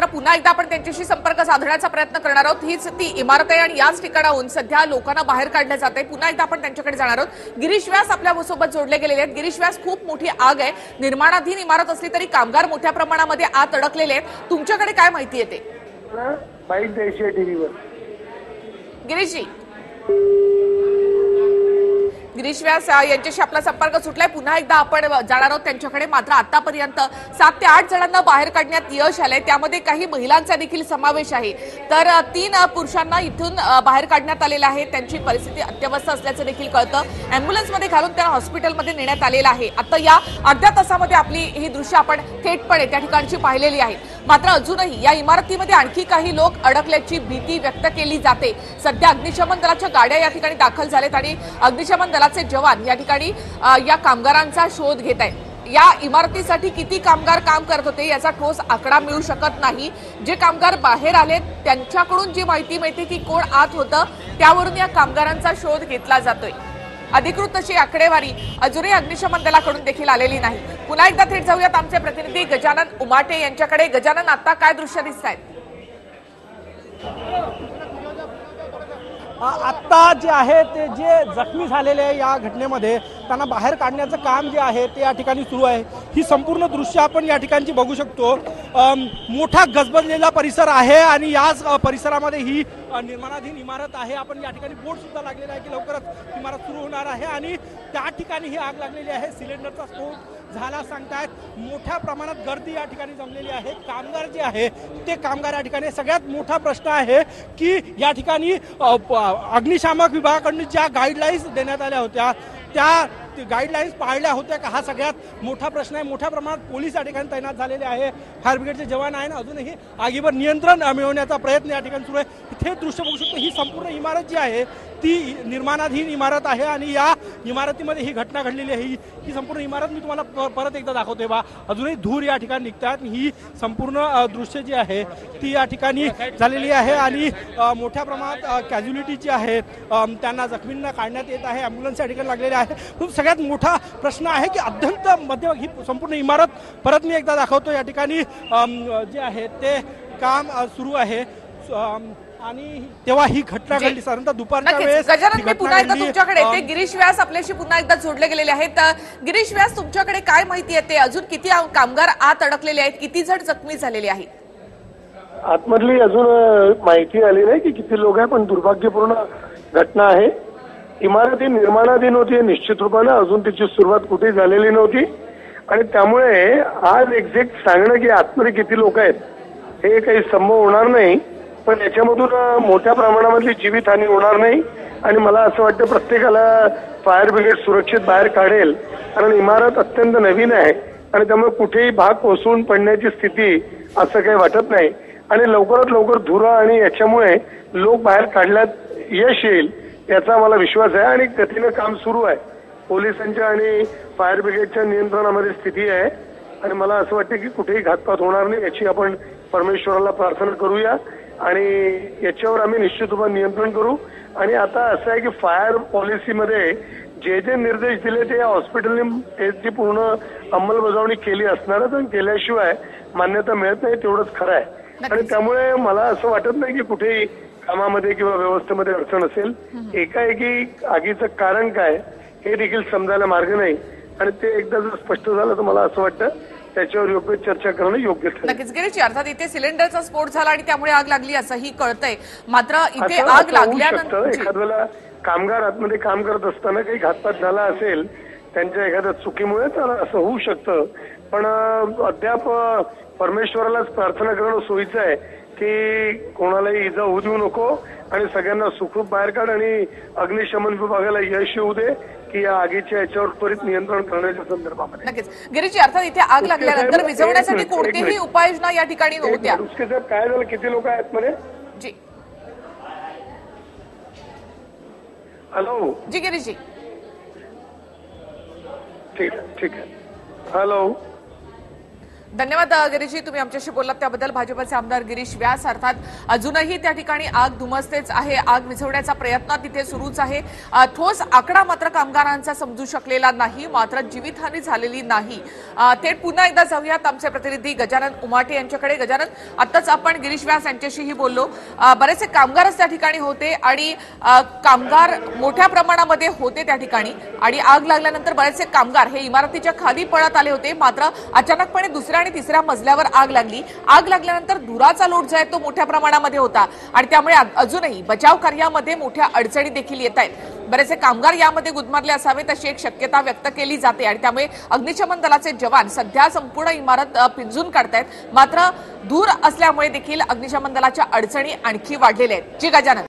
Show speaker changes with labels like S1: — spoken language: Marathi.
S1: मात्र पुन्हा एकदा आपण त्यांच्याशी संपर्क साधण्याचा प्रयत्न करणार आहोत. हीच ती इमारत आहे आणि याच ठिकाणाहून सध्या लोकांना बाहेर काढलं जात आहे. पुन्हा एकदा आपण त्यांच्याकडे जाणार आहोत. गिरीश व्यास आपल्यासोबत जोडले गेलेले आहेत. गिरीश व्यास खूप मोठी आग आहे. निर्माणाधीन इमारत असली तरी कामगार मोठ्या प्रमाणामध्ये आत अडकलेले आहेत. तुमच्याकडे काय माहिती येते गिरीशजी. गिरीश व्यास यांच्याशी आपला संपर्क सुटलाय. पुन्हा एकदा आपण जाणार आहोत त्यांच्याकडे. मात्र आतापर्यंत सात ते आठ जणांना बाहेर काढण्यात यश आलंय. त्यामध्ये काही महिलांचा देखील समावेश आहे. तर तीन पुरुषांना इथून बाहेर काढण्यात आलेलं आहे. त्यांची परिस्थिती अत्यवस्थ असल्याचं देखील कळतं. अँब्युलन्समध्ये घालून त्यांना हॉस्पिटलमध्ये नेण्यात आलेलं आहे. आता या अर्ध्या तासामध्ये आपली ही दृश्य आपण थेटपणे त्या ठिकाणची पाहिलेली आहेत मात्र अजूनही या इमारतीमध्ये आणखी काही लोक अडकल्याची भीती व्यक्त केली जाते. सध्या अग्निशमन दलाच्या गाड्या या ठिकाणी दाखल झाल्यात आणि अग्निशमन दलाचे जवान या ठिकाणी या कामगारांचा शोध घेत आहेत. या इमारतीसाठी किती कामगार काम करत होते याचा ठोस आकडा मिळू शकत नाही. जे कामगार बाहेर आलेत त्यांच्याकडून जी माहिती मिळते की कोण आत होतं त्यावरून या कामगारांचा शोध घेतला जातोय. अधिकृत अशी आकडेवारी अजूनही अग्निशमन दलाकडून देखील आलेली नाही. पुन्हा एकदा थेट जाऊयात आमचे प्रतिनिधी गजानन उमाटे यांच्याकडे. गजानन आता काय दृश्य दिसत आहेत
S2: आत्ता जे आहे ते जे जखमी झालेले आहे या घटनेमध्ये त्यांना बाहेर काढण्याचं काम जे आहे ते या ठिकाणी सुरू आहे. ही संपूर्ण दृश्य आपण या ठिकाणची बघू शकतो. मोठा गजबजलेला परिसर आहे आणि याच परिसरामध्ये ही निर्माणाधीन इमारत आहे. आपण या ठिकाणी बोर्ड सुद्धा लागलेला आहे की लवकरच इमारत सुरू होणार आहे आणि त्या ठिकाणी ही आग लागलेली आहे. सिलेंडरचा स्फोट झाला सांगतायत मोठ्या प्रमाणात गर्दी या ठिकाणी जमलेली आहे. कामगार जे आहे ते कामगार या ठिकाणी. सगळ्यात मोठा प्रश्न आहे की या ठिकाणी प- अग्निशामक विभागाकडून ज्या गाईडलाईन्स देण्यात आल्या होत्या त्या गाईडलाईन्स पाळल्या होत्या का? हा सगळ्यात मोठा प्रश्न आहे. मोठ्या प्रमाणात पोलीस या ठिकाणी तैनात झालेले आहे. फायर ब्रिगेडचे जवान आहे ना अजूनही आगीवर नियंत्रण मिळवण्याचा प्रयत्न या ठिकाणी सुरू आहे. इथे दृश्य बघू शकतो ही संपूर्ण इमारत जी आहे ती निर्माणाधीन इमारत आहे आणि या इमारतीमध्ये ही घटना घडलेली आहे. ही ही संपूर्ण इमारत मी तुम्हाला परत एकदा दाखवतोय. बा अजूनही धूर या ठिकाणी निघतात ही संपूर्ण दृश्य जी आहे ती या ठिकाणी झालेली आहे आणि मोठ्या प्रमाणात कॅज्युलिटी जी आहे त्यांना जखमींना काढण्यात येत आहे. ॲम्ब्युलन्स या ठिकाणी लागलेले आहे. खूप सगळ्यात मोठा प्रश्न आहे की अत्यंत मध्य ही संपूर्ण इमारत परत मी एकदा दाखवतो या ठिकाणी जे आहे ते काम सुरू आहे. आणि तेव्हा ही घटना
S1: जी.
S2: घडली साधारणतः दुपारच्या वेळेस
S1: गजानन मी पुन्हा एकदा. तुमच्याकडे येते.
S2: अम,
S1: गिरीश व्यास आपल्याशी पुन्हा एकदा जोडले गेलेले आहेत. गिरीश व्यास तुमच्याकडे काय माहिती येते अजून किती कामगार आत अडकलेले आहेत? किती जण जखमी झालेले आहेत?
S3: आतमधली अजून माहिती आली नाही की किती लोक आहे पण दुर्भाग्यपूर्ण घटना आहे. इमारती निर्माणाधीन होती निश्चित रूपानं अजून तिची सुरुवात कुठे झालेली नव्हती. आणि त्यामुळे आज एक्झॅक्ट सांगणं की आतमध्ये किती लोक आहेत हे काही संभव होणार नाही. पण याच्यामधून मोठ्या प्रमाणामधली जीवितहानी होणार नाही. आणि मला असं वाटतं प्रत्येकाला फायर ब्रिगेड सुरक्षित बाहेर काढेल. कारण इमारत अत्यंत नवीन आहे. आणि त्यामुळे कुठेही भाग कोसळून पडण्याची स्थिती असं काही वाटत नाही. आणि लवकरात लवकर धुरा आणि याच्यामुळे लोक बाहेर काढण्यात यश येईल. याचा मला विश्वास आहे आणि गतीनं काम सुरू आहे. पोलिसांच्या आणि फायर ब्रिगेडच्या नियंत्रणामध्ये स्थिती आहे. आणि मला असं वाटतं की कुठेही घातपात होणार नाही याची आपण परमेश्वराला प्रार्थना करूया. आणि याच्यावर आम्ही निश्चित रूपाने नियंत्रण करू. आणि आता असं आहे की फायर पॉलिसीमध्ये जे जे निर्देश दिले ते या हॉस्पिटलने त्याची पूर्ण अंमलबजावणी केली असणारच आणि केल्याशिवाय मान्यता मिळत नाही तेवढंच खरं आहे. आणि. त्यामुळे मला असं वाटत नाही की कुठेही कामामध्ये किंवा व्यवस्थेमध्ये अडचण असेल एकाएकी आगीचं कारण काय हे देखील समजायला मार्ग नाही. आणि ते एकदा जर स्पष्ट झालं तर मला असं वाटतं त्याच्यावर योग्य चर्चा करणं योग्य
S1: नक्कीच गिरीश अर्थात इथे सिलेंडरचा स्फोट झाला आणि त्यामुळे आग लागली असंही कळतंय. मात्र इथे आग लागल्यानंतर जी.
S3: एखाद वेळेला कामगार आतमध्ये काम करत असताना काही घातपात झाला असेल त्यांच्या एखाद्या चुकीमुळे तर असं होऊ शकतं. पण अद्याप परमेश्वरालाच प्रार्थना करणं सोयीचं आहे. की कोणालाही इजा होऊ देऊ नको आणि सगळ्यांना सुखरूप बाहेर काढ आणि अग्निशमन विभागाला यश येऊ दे की या आगीच्या याच्यावर त्वरित नियंत्रण करण्याच्या संदर्भामध्ये.
S1: नक्कीच. गिरीश अर्थात इथे आग लागल्यानंतर विझवण्यासाठी कोणतीही. उपाययोजना या ठिकाणी नव्हत्या.
S3: साहेब काय झालं? किती लोक आहेत मध्ये
S1: जी.
S3: हॅलो?
S1: जी गिरीशजी
S3: ठीक आहे ठीक आहे. हॅलो?
S1: धन्यवाद गिरीशजी तुम्ही आमच्याशी बोललात त्याबद्दल भाजपचे आमदार गिरीश व्यास अर्थात अजूनही त्या ठिकाणी आग धुमसतेच आहे आग विझवण्याचा प्रयत्न तिथे सुरूच आहे. ठोस आकडा मात्र कामगारांचा समजू शकलेला नाही मात्र जीवितहानी झालेली नाही. थेट पुन्हा एकदा जाऊयात आमचे प्रतिनिधी गजानन उमाटे यांच्याकडे. गजानन आत्ताच आपण गिरीश व्यास यांच्याशीही बोललो. बरेचसे कामगारच त्या ठिकाणी होते आणि कामगार मोठ्या प्रमाणामध्ये होते त्या ठिकाणी. आणि आग लागल्यानंतर बरेचसे कामगार हे इमारतीच्या खाली पळत आले होते मात्र अचानकपणे दुसऱ्या आणि तिसऱ्या मजल्यावर आग लागली. आग लागल्यानंतर धुराचा लोट जो आहे तो मोठ्या प्रमाणामध्ये होता. आणि त्यामुळे अजूनही बचाव कार्यामध्ये मोठ्या अडचणी देखील येत आहेत. बरेचसे कामगार यामध्ये गुदमरले असावेत अशी एक शक्यता व्यक्त केली जाते. आणि त्यामुळे अग्निशमन दलाचे जवान सध्या संपूर्ण इमारत पिंजून काढतायत. मात्र धूर असल्यामुळे देखील अग्निशमन दलाच्या अडचणी आणखी वाढलेल्या आहेत. जी गजानन.